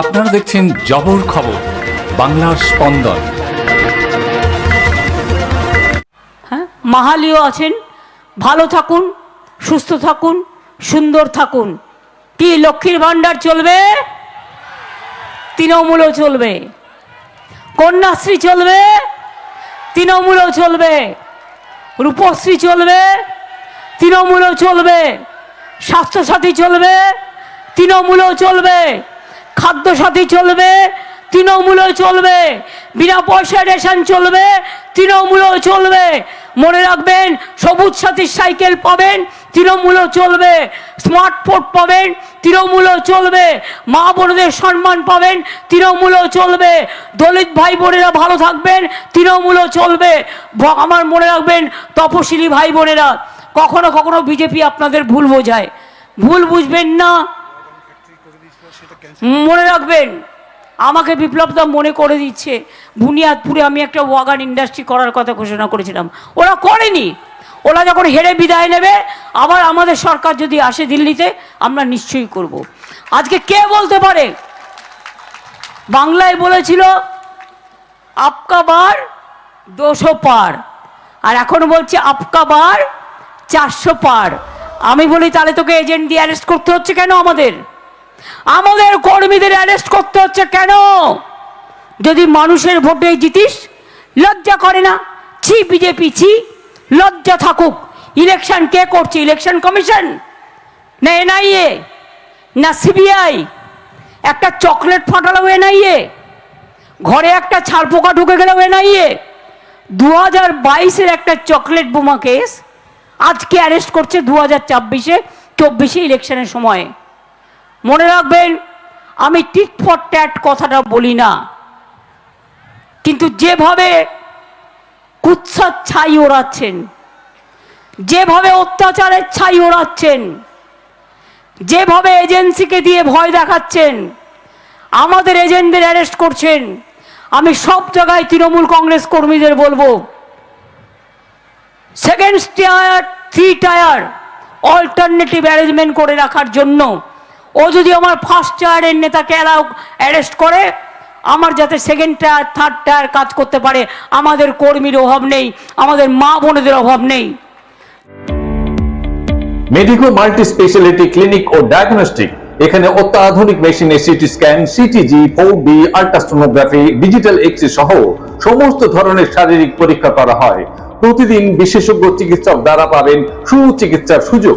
আপনারা দেখছেন জবর খবর, বাংলার স্পন্দন। হ্যাঁ মাহালিও আছেন। ভালো থাকুন, সুস্থ থাকুন, সুন্দর থাকুন। কি, লক্ষ্মীর ভাণ্ডার চলবে? তৃণমূলও চলবে। কন্যাশ্রী চলবে? তৃণমূলও চলবে। রূপশ্রী চলবে? তৃণমূলও চলবে। স্বাস্থ্যসাথী চলবে? তৃণমূলও চলবে। খাদ্যসাথী চলবে, তৃণমূলও চলবে, বিনা পয়সায় রেশন চলবে, তৃণমূলও চলবে। মনে রাখবেন, সবুজ সাথীর সাইকেল পাবেন, তৃণমূলও চলবে। স্মার্টফোন পাবেন, তৃণমূলও চলবে। মা বোনদের সম্মান পাবেন, তৃণমূলও চলবে। দলিত ভাই বোনেরা ভালো থাকবেন, তৃণমূলও চলবে। আমার মনে রাখবেন, তপশিলি ভাই বোনেরা, কখনো কখনো বিজেপি আপনাদের ভুল বোঝায়। ভুল বুঝবেন না। মনে রাখবেন, আমাকে বিপ্লবদা মনে করে দিচ্ছে, বুনিয়াদপুরে আমি একটা ওয়াগান ইন্ডাস্ট্রি করার কথা ঘোষণা করেছিলাম। ওরা করেনি। ওরা যখন হেরে বিদায় নেবে, আবার আমাদের সরকার যদি আসে দিল্লিতে, আমরা নিশ্চয়ই করব। আজকে কে বলতে পারে? বাংলায় বলেছিল, আপকা বার দুশো পার। আর এখন বলছে, আপকা বার চারশো পার। আমি বলি, তাহলে তোকে এজেন্ট দিয়ে অ্যারেস্ট করতে হচ্ছে কেন আমাদের? আমাদের কর্মীদের অ্যারেস্ট করতে হচ্ছে কেন? যদি মানুষের ভোটে জিতিস, লজ্জা করে না? ছি বিজেপি ছি। লজ্জা থাকুক। ইলেকশন কে করছে? ইলেকশন কমিশন না এনআইএ? না সিবিআই একটা চকলেট ফাটালো এনআইএ? ঘরে একটা ছাড় পোকা ঢুকে গেল এনআইএ? দু হাজার বাইশের একটা চকলেট বোমা কেস আজকে অ্যারেস্ট করছে দু হাজার ছাব্বিশে, চব্বিশে ইলেকশনের সময়। মনে রাখবেন, আমি টিট ফর ট্যাট কথাটা বলি না। কিন্তু যেভাবে কুৎসার ছাই ওড়াচ্ছেন, যেভাবে অত্যাচারের ছাই ওড়াচ্ছেন, যেভাবে এজেন্সিকে দিয়ে ভয় দেখাচ্ছেন, আমাদের এজেন্টদের অ্যারেস্ট করছেন, আমি সব জায়গায় তৃণমূল কংগ্রেস কর্মীদের বলব second tier three tier alternative arrangement করে রাখার জন্য ও যদি আমার ফার্স্ট টায়ারের নেতাকে অ্যালাউ অ্যারেস্ট করে, আমার যাতে সেকেন্ড টায়ার থার্ড টায়ার কাজ করতে পারে, আমাদের কর্মীর অভাব নেই, আমাদের মা বোনেদের অভাব নেই। মেডিকো মাল্টি স্পেশালিটি ক্লিনিক ও ডায়াগনস্টিক এখানে অত্যাধুনিক মেশিনে CT scan CTG four D ultrasonography digital X সহ সমস্ত ধরনের শারীরিক পরীক্ষা করা হয়। প্রতিদিন বিশেষজ্ঞ চিকিৎসক দ্বারা পাবেন সুচিকিৎসার সুযোগ।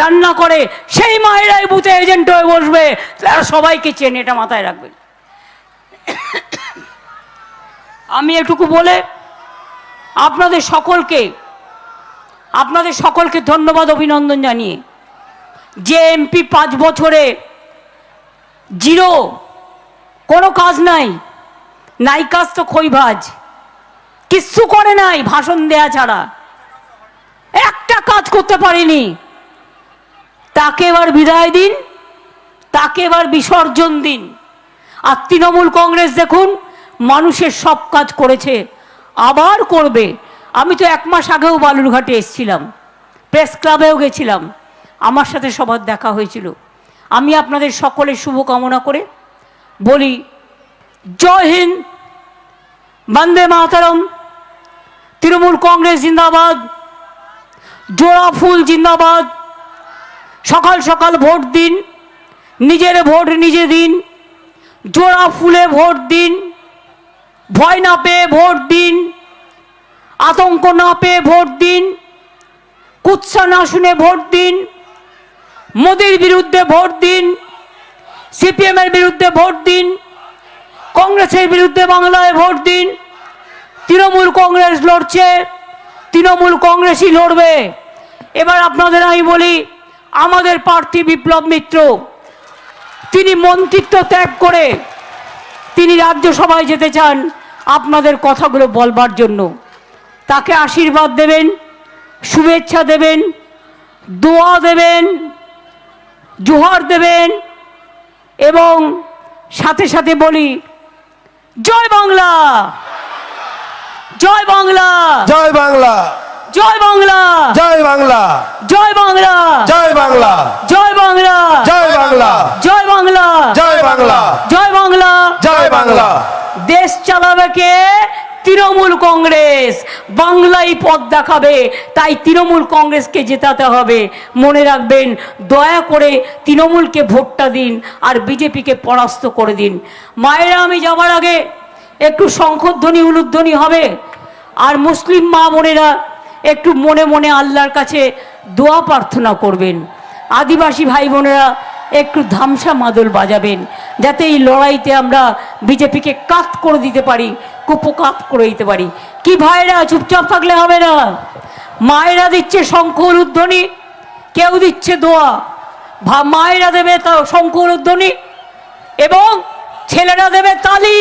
রান্না করে, সেই মায়েরাই বুথে এজেন্ট হয়ে বসবে। তারা সবাইকে চেনে, এটা মাথায় রাখবেন। আমি এটুকু বলে, আপনাদের সকলকে আপনাদের সকলকে ধন্যবাদ, অভিনন্দন জানিয়ে। যে এমপি পাঁচ বছরে জিরো, কোনো কাজ নাই। নাই কাজ তো খৈভাজ কিচ্ছু করে নাই, ভাষণ দেয়া ছাড়া। একটা কাজ করতে পারিনি। তাকে এবার বিদায় দিন, তাকে এবার বিসর্জন দিন। আর তৃণমূল কংগ্রেস দেখুন, মানুষের সব কাজ করেছে, আবার করবে। আমি তো এক মাস আগেও বালুরঘাটে এসেছিলাম, প্রেস ক্লাবেও গেছিলাম, আমার সাথে সবার দেখা হয়েছিল। আমি আপনাদের সকলের শুভকামনা করে বলি, জয় হিন্দ, বন্দে মাতারম। তৃণমূল কংগ্রেস জিন্দাবাদ, জোড়া ফুল জিন্দাবাদ। সকাল সকাল ভোট দিন, নিজের ভোট নিজে দিন, জোড়া ফুলে ভোট দিন, ভয় না পেয়ে ভোট দিন, আতঙ্ক না পেয়ে ভোট দিন, কুৎসা না শুনে ভোট দিন, মোদির বিরুদ্ধে ভোট দিন, সিপিএমের বিরুদ্ধে ভোট দিন, কংগ্রেসের বিরুদ্ধে বাংলায় ভোট দিন, তৃণমূল কংগ্রেস লড়ছে, তৃণমূল কংগ্রেসই লড়বে। এবার আপনাদের আমি বলি আমাদের প্রার্থী বিপ্লব মিত্র। তিনি মন্ত্রিত্ব ত্যাগ করে তিনি রাজ্যসভায় যেতে চান আপনাদের কথাগুলো বলবার জন্য। তাকে আশীর্বাদ দেবেন, শুভেচ্ছা দেবেন, দোয়া দেবেন, জোহার দেবেন এবং সাথে সাথে বলি, জয় বাংলা! জয় বাংলা! জয় বাংলা! জয় বাংলা জয় বাংলা জয় বাংলা জয় বাংলা জয় বাংলা জয় বাংলা জয় বাংলা জয় বাংলা জয় বাংলা জয় বাংলা দেশ চালাবে কে তৃণমূল কংগ্রেস বাংলাই পথ দেখাবে তাই তৃণমূল কংগ্রেসকে জেতাতে হবে মনে রাখবেন দয়া করে তৃণমূলকে ভোটটা দিন আর বিজেপিকে পরাস্ত করে দিন মায়েরা আমি যাবার আগে একটু শঙ্খধ্বনি উলুধ্বনি হবে আর মুসলিম মা বোনেরা একটু মনে মনে আল্লাহর কাছে দোয়া প্রার্থনা করবেন। আদিবাসী ভাই বোনেরা, একটু ধামসা মাদল বাজাবেন, যাতে এই লড়াইতে আমরা বিজেপিকে কাত করে দিতে পারি কুপকাত করে দিতে পারি। কি ভাইরা, চুপচাপ থাকলে হবে না। মায়েরা দিচ্ছে শঙ্খ উলুধ্বনি কেউ দিচ্ছে দোয়া। ভা, মায়েরা দেবে তা শঙ্খ উলুধ্বনি এবং ছেলেরা দেবে তালি,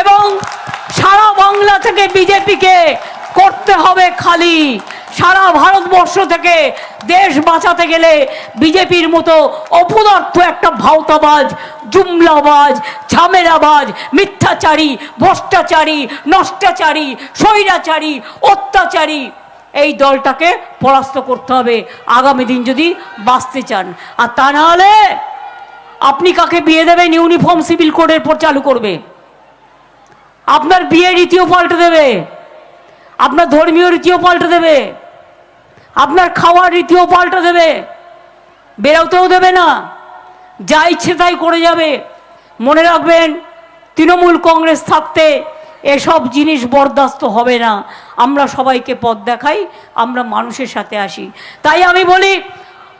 এবং সারা বাংলা থেকে বিজেপিকে করতে হবে খালি। সারা ভারতবর্ষ থেকে দেশ বাঁচাতে গেলে বিজেপির মতো অপদার্থ একটা ভাওতাবাজ, জুমলাবাজ, ঝামেলাবাজ, মিথ্যাচারী, ভ্রষ্টাচারী, নষ্টাচারী, স্বৈরাচারী, অত্যাচারী, এই দলটাকে পরাস্ত করতে হবে, আগামী দিন যদি বাঁচতে চান। আর তা না হলে আপনি কাকে বিয়ে দেবেন, ইউনিফর্ম, সিভিল কোডের পর চালু করবে? আপনার বিয়ে রীতিও পাল্টে দেবে। আপনার ধর্মীয় রীতিও পাল্টে দেবে। আপনার খাওয়ার রীতিও পাল্টে দেবে। বেরোতেও দেবে না। যা ইচ্ছে তাই করে যাবে। মনে রাখবেন, তৃণমূল কংগ্রেস থাকতে এসব জিনিস বরদাস্ত হবে না। আমরা সবাইকে পথ দেখাই, আমরা মানুষের সাথে আসি। তাই আমি বলি,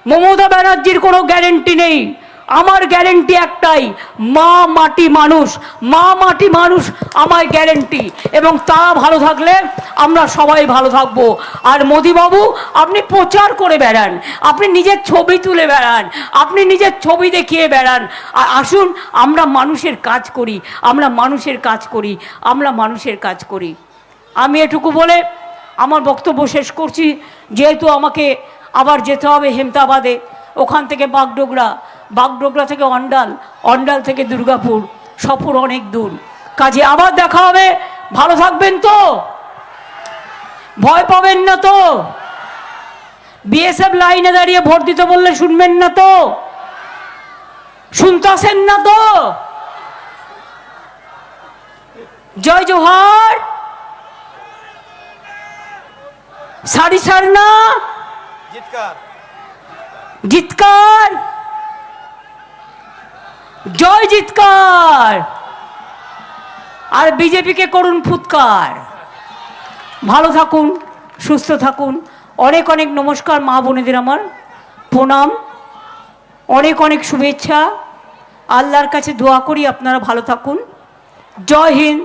মমতা ব্যানার্জির কোনো গ্যারেন্টি নেই। আমার গ্যারেন্টি একটাই, মা মাটি মানুষ। মা মাটি মানুষ আমার গ্যারেন্টি এবং তারা ভালো থাকলে আমরা সবাই ভালো থাকব। আর মোদিবাবু, আপনি প্রচার করে বেড়ান। আপনি নিজের ছবি তুলে বেড়ান। আপনি নিজের ছবি দেখিয়ে বেড়ান। আর আসুন, আমরা মানুষের কাজ করি। আমরা মানুষের কাজ করি। আমরা মানুষের কাজ করি। আমি এটুকু বলে আমার বক্তব্য শেষ করছি। যেহেতু আমাকে আবার যেতে হবে হেমতাবাদে, ওখান থেকে বাগডোগরা। বাগডোগরা থেকে অন্ডাল অন্ডাল থেকে দুর্গাপুর সফর অনেক দূর। কাজে আবার দেখা হবে। ভালো থাকবেন তো? ভয় পাবেন না তো? বিএসএফ লাইনে দাঁড়িয়ে ভোট দিতে বললে শুনবেন না তো? শুনতেছেন না তো? জয় জোহার। সারি সার না জিতকার জয় জিতকার আর বিজেপিকে করুন ফুৎকার। ভালো থাকুন, সুস্থ থাকুন। অনেক অনেক নমস্কার, মা বোনেদের আমার। প্রণাম। অনেক অনেক শুভেচ্ছা। আল্লাহর কাছে দোয়া করি আপনারা ভালো থাকুন। জয় হিন্দ,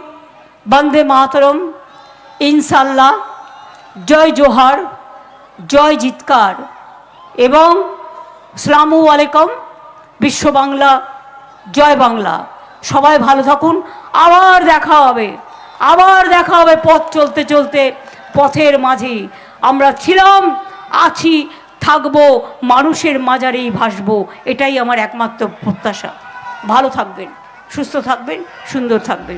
বন্দে মাতরম। ইনশাল্লাহ জয় জোহার, জয় জিতকার এবং সালামু আলাইকুম, বিশ্ব বাংলা জয় বাংলা। সবাই ভালো থাকুন, আবার দেখা হবে, আবার দেখা হবে পথ চলতে চলতে, পথের মাঝে আমরা ছিলাম, আছি, থাকব, মানুষের মাজারেই ভাসব, এটাই আমার একমাত্র প্রত্যাশা। ভালো থাকবেন, সুস্থ থাকবেন, সুন্দর থাকবেন।